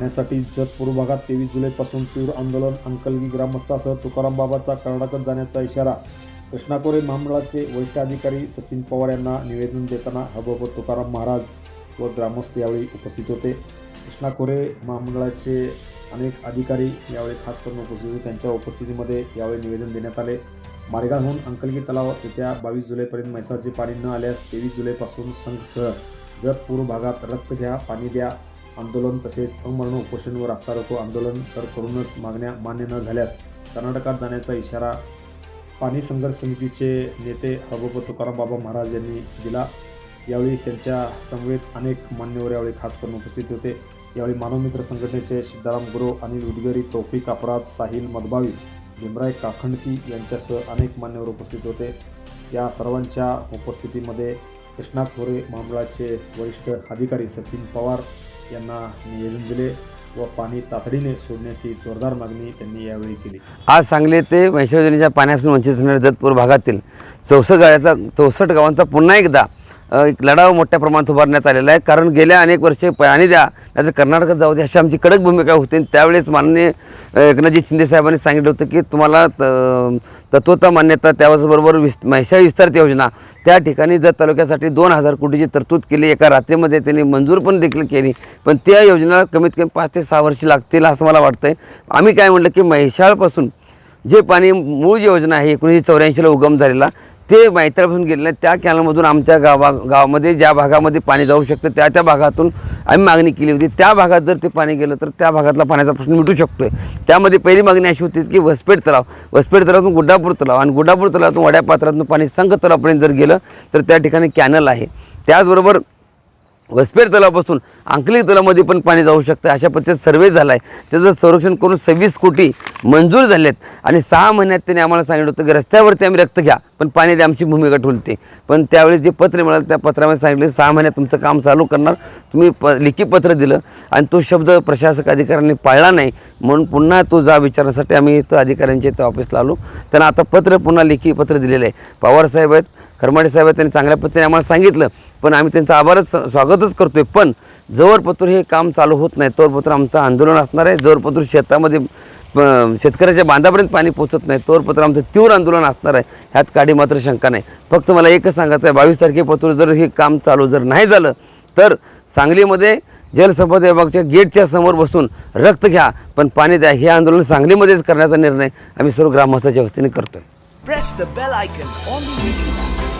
पाण्यासाठी जत भागात तेवीस जुलैपासून तीव्र आंदोलन अंकलगी ग्रामस्थासह तुकाराम बाबाचा कर्नाटकात जाण्याचा इशारा. कृष्णाकोरे महामंडळाचे वरिष्ठ अधिकारी सचिन पवार यांना निवेदन देताना हबब तुकाराम महाराज व ग्रामस्थ यावेळी उपस्थित होते. कृष्णाकोरे महामंडळाचे अनेक अधिकारी यावेळी खास करून उपस्थित होते. त्यांच्या उपस्थितीमध्ये यावेळी निवेदन देण्यात आले. मारेगावहून अंकलगी तलाव येत्या बावीस जुलैपर्यंत म्हैसाचे पाणी न आल्यास तेवीस जुलैपासून संघसह जत पूर्व भागात रक्त घ्या पाणी द्या आंदोलन तसेच अमरण उपोषण व रास्ता रोको आंदोलन तर करूनच मागण्या मान्य न झाल्यास कर्नाटकात जाण्याचा इशारा पाणी संघर्ष समितीचे नेते हबब तुकाराम बाबा महाराज यांनी दिला. यावेळी त्यांच्या समवेत अनेक मान्यवर यावेळी खास करून उपस्थित होते. यावेळी मानवमित्र संघटनेचे सिद्धाराम गुरव अनिल उदगरी तौफिक अपराध साहिल मधबावी भीमराय काखंडकी यांच्यासह अनेक मान्यवर उपस्थित होते. या सर्वांच्या उपस्थितीमध्ये कृष्णा खोरे महामंडळाचे वरिष्ठ अधिकारी सचिन पवार यांना निवेदन दिले व पाणी तातडीने सोडण्याची जोरदार मागणी त्यांनी यावेळी केली. आज सांगली ते महेश्वर योजनेच्या पाण्यापासून वंचित असणाऱ्या जतपूर भागातील चौसष्ट गावाचा चौसष्ट गावांचा पुन्हा एकदा एक लढाव मोठ्या प्रमाणात उभारण्यात आलेला आहे. कारण गेल्या अनेक वर्षे पाणी द्या नाहीतर कर्नाटकात जाऊ द्या अशी आमची कडक भूमिका होती. आणि त्यावेळेस माननीय एकनाथजी शिंदे साहेबांनी सांगितलं होतं की तुम्हाला त- तत्वता मान्यता त्याचबरोबर विस म्हैसाळ विस्तारित योजना त्या ठिकाणी जत तालुक्यासाठी दोन हजार कोटीची तरतूद केली. एका रात्रीमध्ये त्यांनी मंजूर पण देखील केली. पण त्या योजनेला कमीत कमी पाच ते सहा वर्षे लागतील असं मला वाटतं आहे आम्ही काय म्हटलं की म्हैसाळपासून जे पाणी मूळ योजना आहे एकोणीसशे चौऱ्याऐंशीला उगम झालेला ते मैत्रापासून गेलेलं त्या कॅनलमधून आमच्या गावा गावामध्ये ज्या भागामध्ये पाणी जाऊ शकतं त्या त्या भागातून आम्ही मागणी केली होती. त्या भागात जर ते पाणी गेलं तर त्या भागातला पाण्याचा प्रश्न मिटू शकतो आहे त्यामध्ये पहिली मागणी अशी होती की वसपेट तलाव वसपेठ तलावातून गुड्डापूर तलाव आणि गुड्डापूर तलावातून वड्या पात्रातून पाणी संघ तलावापर्यंत जर गेलं तर त्या ठिकाणी कॅनल आहे. त्याचबरोबर वसपेर तलावापासून अंकली तलावामध्ये पण पाणी जाऊ शकतं. अशा पद्धतीचा सर्वे झाला आहे त्याचं संरक्षण करून सव्वीस कोटी मंजूर झाले आहेत आणि सहा महिन्यात त्यांनी आम्हाला सांगितलं होतं की रस्त्यावरती आम्ही रक्त घ्या पण पाणी द्या आमची भूमिका ठुलते पण त्यावेळी जे पत्र मिळालं त्या पत्रामध्ये सांगितलं सहा महिन्यात तुमचं काम चालू करणार. तुम्ही प लेखी पत्र दिलं आणि तो शब्द प्रशासक अधिकाऱ्यांनी पाळला नाही. म्हणून पुन्हा तो जा विचारण्यासाठी आम्ही तो अधिकाऱ्यांच्या इथं ऑफिसला आलो. त्यांना आता पत्र पुन्हा लेखी पत्र दिलेलं आहे. पवारसाहेब आहेत. करमाडे साहेब त्यांनी चांगल्या पद्धतीने आम्हाला सांगितलं. पण आम्ही त्यांचं आभारच स्वागतच स्वागतच करतोय. पण जवळपत्र हे काम चालू होत नाही तोवरपत्र आमचं आंदोलन असणार आहे. जवळपत्र शेतामध्ये शेतकऱ्याच्या बांधापर्यंत पाणी पोचत नाही तोवरपत्र आमचं तीव्र आंदोलन असणार आहे. ह्यात काडी मात्र शंका नाही. फक्त मला एकच सांगायचं आहे बावीस तारखेपासून जर हे काम चालू जर नाही झालं तर सांगलीमध्ये जलसंपदा विभागाच्या गेटच्या समोर बसून रक्त घ्या पण पाणी द्या. हे आंदोलन सांगलीमध्येच करण्याचा निर्णय आम्ही सर्व ग्रामस्थाच्या वतीने करतोय.